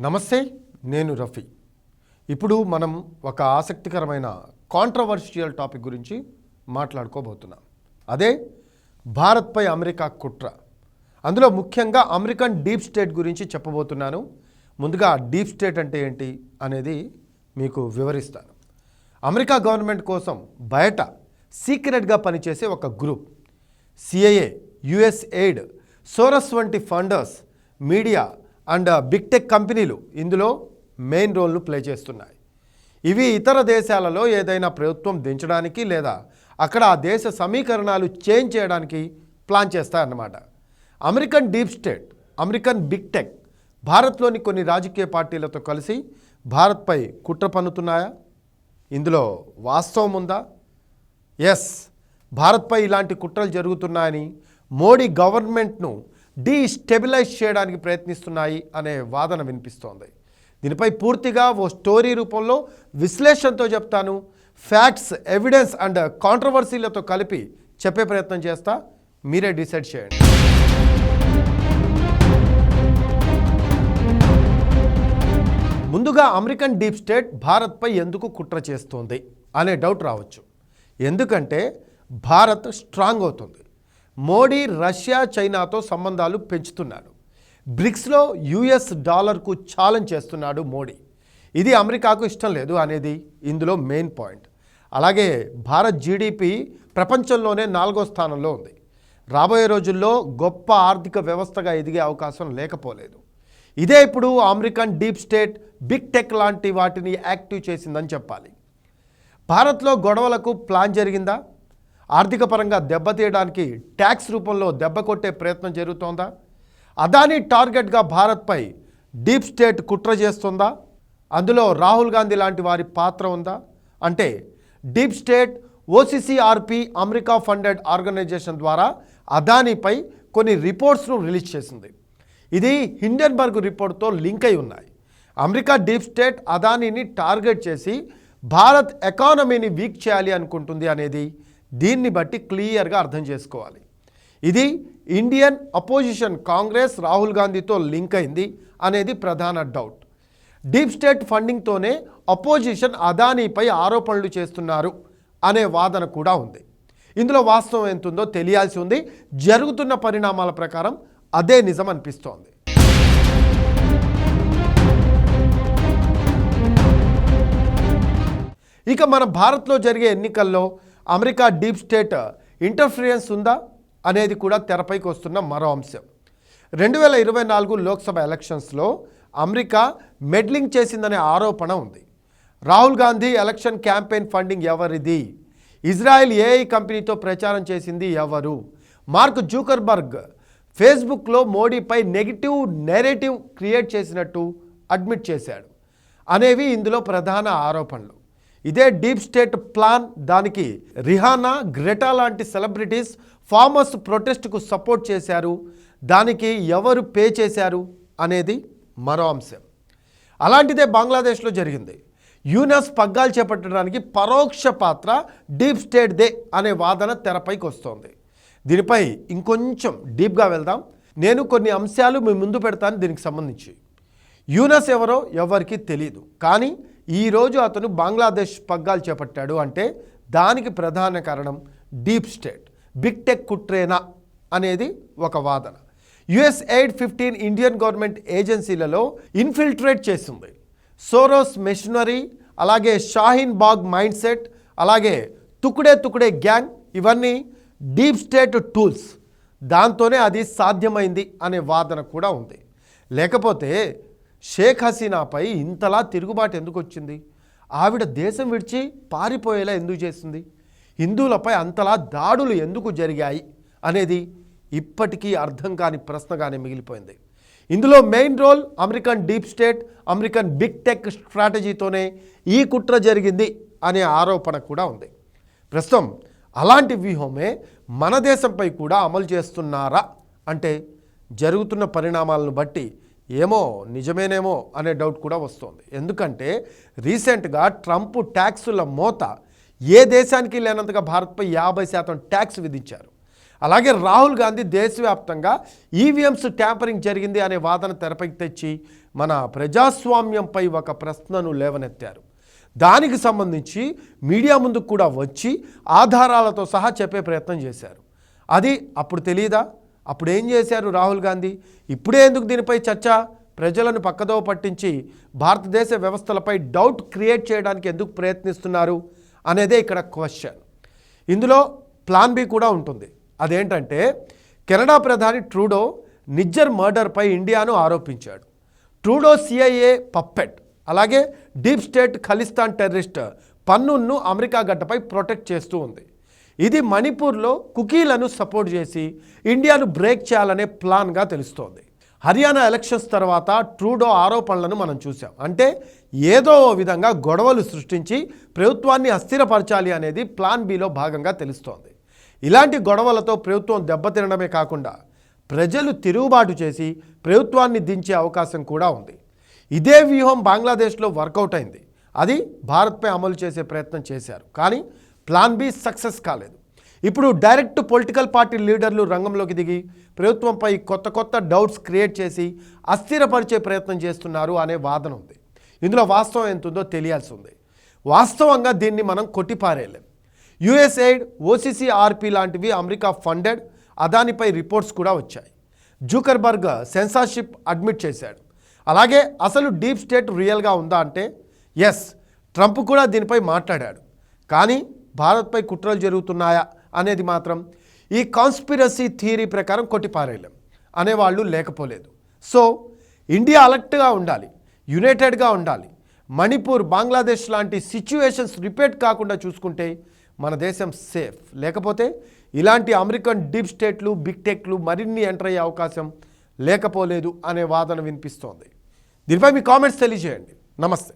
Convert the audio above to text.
నమస్తే నేను రఫీ. ఇప్పుడు మనం ఒక ఆసక్తికరమైన కాంట్రవర్షియల్ టాపిక్ గురించి మాట్లాడుకోబోతున్నాం. అదే భారత్పై అమెరికా కుట్ర. అందులో ముఖ్యంగా అమెరికన్ డీప్ స్టేట్ గురించి చెప్పబోతున్నాను. ముందుగా డీప్ స్టేట్ అంటే ఏంటి అనేది మీకు వివరిస్తాను. అమెరికా గవర్నమెంట్ కోసం బయట సీక్రెట్గా పనిచేసే ఒక group CIA US aid Soros వంటి funders media and big tech కంపెనీలు ఇందులో మెయిన్ రోల్ను ప్లే చేస్తున్నాయి. ఇవి ఇతర దేశాలలో ఏదైనా ప్రభుత్వం దించడానికి లేదా అక్కడ ఆ దేశ సమీకరణాలు చేంజ్ చేయడానికి plan చేస్తాయన్నమాట. American deep state American big tech భారత్లోని కొన్ని రాజకీయ పార్టీలతో కలిసి భారత్పై కుట్ర పన్నుతున్నాయా? ఇందులో వాస్తవం ఉందా? ఎస్ భారత్పై ఇలాంటి కుట్రలు జరుగుతున్నాయని మోడీ గవర్నమెంట్ను డీస్టెబిలైజ్ చేయడానికి ప్రయత్నిస్తున్నాయి అనే వాదన వినిపిస్తోంది. దీనిపై పూర్తిగా ఓ స్టోరీ రూపంలో విశ్లేషణతో చెప్తాను. ఫ్యాక్ట్స్ ఎవిడెన్స్ అండ్ కాంట్రవర్సీలతో కలిపి చెప్పే ప్రయత్నం చేస్తా. మీరే డిసైడ్ చేయండి. ముందుగా అమెరికన్ డీప్ స్టేట్ భారత్పై ఎందుకు కుట్ర చేస్తోంది అనే డౌట్ రావచ్చు. ఎందుకంటే భారత్ స్ట్రాంగ్ అవుతుంది. మోడీ రష్యా చైనాతో సంబంధాలు పెంచుతున్నాడు. బ్రిక్స్లో యుఎస్ డాలర్కు ఛాలెంజ్ చేస్తున్నాడు మోడీ. ఇది అమెరికాకు ఇష్టం లేదు అనేది ఇందులో మెయిన్ పాయింట్. అలాగే భారత్ జీడిపి ప్రపంచంలోనే నాలుగో స్థానంలో ఉంది. రాబోయే రోజుల్లో గొప్ప ఆర్థిక వ్యవస్థగా ఎదిగే అవకాశం లేకపోలేదు. ఇదే ఇప్పుడు American deep state big tech లాంటి వాటిని యాక్టివ్ చేసిందని చెప్పాలి. భారత్లో గొడవలకు ప్లాన్ జరిగిందా? ఆర్థిక పరంగా దెబ్బతీయడానికి ట్యాక్స్ రూపంలో దెబ్బ కొట్టే ప్రయత్నం జరుగుతోందా? అదానీ టార్గెట్గా భారత్పై డీప్ స్టేట్ కుట్ర చేస్తుందా? అందులో రాహుల్ గాంధీ లాంటి వారి పాత్ర ఉందా? అంటే deep state OCCRP America funded organisation ద్వారా అదానీపై కొన్ని రిపోర్ట్స్ను రిలీజ్ చేసింది. ఇది హిండెన్బర్గ్ రిపోర్ట్తో లింక్ అయి ఉన్నాయి. అమెరికా డీప్ స్టేట్ అదానీని టార్గెట్ చేసి భారత్ ఎకానమీని వీక్ చేయాలి అనుకుంటుంది అనేది దీన్ని బట్టి క్లియర్గా అర్థం చేసుకోవాలి. ఇది ఇండియన్ అపోజిషన్ కాంగ్రెస్ రాహుల్ గాంధీతో లింక్ అయింది అనేది ప్రధాన డౌట్. డీప్ స్టేట్ ఫండింగ్తోనే అపోజిషన్ అదానీపై ఆరోపణలు చేస్తున్నారు అనే వాదన కూడా ఉంది. ఇందులో వాస్తవం ఎంత ఉందో తెలియాల్సి ఉంది. జరుగుతున్న పరిణామాల ప్రకారం అదే నిజం అనిపిస్తోంది. ఇక మన భారత్లో జరిగే ఎన్నికల్లో అమెరికా డీప్ స్టేట్ ఇంటర్ఫిరియన్స్ ఉందా అనేది కూడా తెరపైకి వస్తున్న మరో అంశం. రెండు వేల ఇరవై నాలుగు లోక్సభ ఎలక్షన్స్లో అమెరికా మెడ్లింగ్ చేసిందనే ఆరోపణ ఉంది. Rahul Gandhi election campaign funding ఎవరిది? ఇజ్రాయెల్ ఏఐ కంపెనీతో ప్రచారం చేసింది ఎవరు? మార్క్ జూకర్బర్గ్ ఫేస్బుక్లో మోడీపై నెగిటివ్ నెరేటివ్ క్రియేట్ చేసినట్టు అడ్మిట్ చేశాడు. అనేవి ఇందులో ప్రధాన ఆరోపణలు. ఇదే డీప్ స్టేట్ ప్లాన్ దానికి రిహానా గ్రెటా లాంటి సెలబ్రిటీస్ ఫార్మర్స్ ప్రొటెస్ట్కు సపోర్ట్ చేశారు. దానికి ఎవరు పే చేశారు అనేది మరో అంశం. అలాంటిదే బంగ్లాదేశ్లో జరిగింది. యూనస్ పగ్గాలు చేపట్టడానికి పరోక్ష పాత్ర డీప్ స్టేట్ దే అనే వాదన తెరపైకి వస్తోంది. దీనిపై ఇంకొంచెం డీప్గా వెళ్దాం. నేను కొన్ని అంశాలు మీ ముందు పెడతాను దీనికి సంబంధించి. యూనస్ ఎవరో ఎవరికి తెలియదు కానీ ఈరోజు అతను బంగ్లాదేశ్ పగ్గాలు చేపట్టాడు అంటే దానికి ప్రధాన కారణం డీప్ స్టేట్ బిగ్ టెక్ కుట్రేనా అనేది ఒక వాదన. US aid fifteen Indian government ఏజెన్సీలలో infiltrate చేసింది. సోరోస్ మెషినరీ అలాగే షాహీన్ బాగ్ మైండ్ సెట్ అలాగే తుకుడే తుకుడే గ్యాంగ్ ఇవన్నీ డీప్ స్టేట్ టూల్స్. దాంతోనే అది సాధ్యమైంది అనే వాదన కూడా ఉంది. లేకపోతే షేక్ హసీనాపై ఇంతలా తిరుగుబాటు ఎందుకు వచ్చింది? ఆవిడ దేశం విడిచి పారిపోయేలా ఎందుకు చేసింది? హిందువులపై అంతలా దాడులు ఎందుకు జరిగాయి? అనేది ఇప్పటికీ అర్థం కాని ప్రశ్నగానే మిగిలిపోయింది. ఇందులో main role American deep state American big tech స్ట్రాటజీతోనే ఈ కుట్ర జరిగింది అనే ఆరోపణ కూడా ఉంది. ప్రస్తుతం అలాంటి వ్యూహమే మన దేశంపై కూడా అమలు చేస్తున్నారా? అంటే జరుగుతున్న పరిణామాలను బట్టి ఏమో నిజమేనేమో అనే డౌట్ కూడా వస్తోంది. ఎందుకంటే రీసెంట్గా ట్రంప్ ట్యాక్సుల మోత ఏ దేశానికి లేనంతగా భారత్పై యాభై శాతం ట్యాక్స్ విధించారు. అలాగే రాహుల్ గాంధీ దేశవ్యాప్తంగా ఈవీఎంస్ ట్యాంపరింగ్ జరిగింది అనే వాదన తెరపైకి తెచ్చి మన ప్రజాస్వామ్యంపై ఒక ప్రశ్నను లేవనెత్తారు. దానికి సంబంధించి మీడియా ముందుకు కూడా వచ్చి ఆధారాలతో సహా చెప్పే ప్రయత్నం చేశారు. అది అప్పుడు తెలియదా అప్పుడు ఏం చేశారు రాహుల్ గాంధీ? ఇప్పుడే ఎందుకు దీనిపై చర్చ? ప్రజలను పక్కదో పట్టించి భారతదేశ వ్యవస్థలపై డౌట్ క్రియేట్ చేయడానికి ఎందుకు ప్రయత్నిస్తున్నారు అనేదే ఇక్కడ క్వశ్చన్. ఇందులో ప్లాన్ బి కూడా ఉంటుంది. అదేంటంటే కెనడా ప్రధాని ట్రూడో నిజ్జర్ మర్డర్పై ఇండియాను ఆరోపించాడు. ట్రూడో సిఐఏ పప్పెట్ అలాగే డీప్ స్టేట్ ఖలిస్తాన్ టెర్రరిస్ట్ పన్నును అమెరికా గడ్డపై ప్రొటెక్ట్ చేస్తూ ఉంది. ఇది మణిపూర్లో కుకీలను సపోర్ట్ చేసి ఇండియాను బ్రేక్ చేయాలనే ప్లాన్గా తెలుస్తోంది. హర్యానా ఎలక్షన్స్ తర్వాత ట్రూడో ఆరోపణలను మనం చూసాం అంటే ఏదో విధంగా గొడవలు సృష్టించి ప్రభుత్వాన్ని అస్థిరపరచాలి అనేది ప్లాన్ బిలో భాగంగా తెలుస్తోంది. ఇలాంటి గొడవలతో ప్రభుత్వం దెబ్బతినడమే కాకుండా ప్రజలు తిరుగుబాటు చేసి ప్రభుత్వాన్ని దించే అవకాశం కూడా ఉంది. ఇదే వ్యూహం బంగ్లాదేశ్లో వర్కౌట్ అయింది. అది భారత్పై అమలు చేసే ప్రయత్నం చేశారు. కానీ ప్లాన్ బి సక్సెస్ కాలేదు. ఇప్పుడు డైరెక్ట్ పొలిటికల్ పార్టీ లీడర్లు రంగంలోకి దిగి ప్రభుత్వంపై కొత్త కొత్త డౌట్స్ క్రియేట్ చేసి అస్థిరపరిచే ప్రయత్నం చేస్తున్నారు అనే వాదన ఉంది. ఇందులో వాస్తవం ఎంత ఉందో తెలియాల్సి ఉంది. వాస్తవంగా దీన్ని మనం కొట్టిపారేయలేం. యుఎస్ఎయిడ్ ఓసీసీ ఆర్పి లాంటివి అమెరికా ఫండెడ్ అదానిపై రిపోర్ట్స్ కూడా వచ్చాయి. జూకర్బర్గ్ సెన్సార్షిప్ అడ్మిట్ చేశాడు. అలాగే అసలు డీప్ స్టేట్ రియల్గా ఉందా అంటే ఎస్ ట్రంప్ కూడా దీనిపై మాట్లాడాడు. కానీ భారత్పై కుట్రలు జరుగుతున్నాయా అనేది మాత్రం ఈ కాన్స్పిరసీ థియరీ ప్రకారం కొట్టిపారేయలేం. అనేవాళ్ళు లేకపోలేదు. సో ఇండియా అలర్ట్గా ఉండాలి. యునైటెడ్గా ఉండాలి. మణిపూర్ బంగ్లాదేశ్ లాంటి సిచ్యువేషన్స్ రిపీట్ కాకుండా చూసుకుంటే మన దేశం సేఫ్ లేకపోతే ఇలాంటి అమెరికన్ డీప్ స్టేట్లు బిగ్ టెక్లు మరిన్ని ఎంటర్ అయ్యే అవకాశం లేకపోలేదు అనే వాదన వినిపిస్తోంది. దీనిపై మీ కామెంట్స్ తెలియజేయండి. నమస్తే.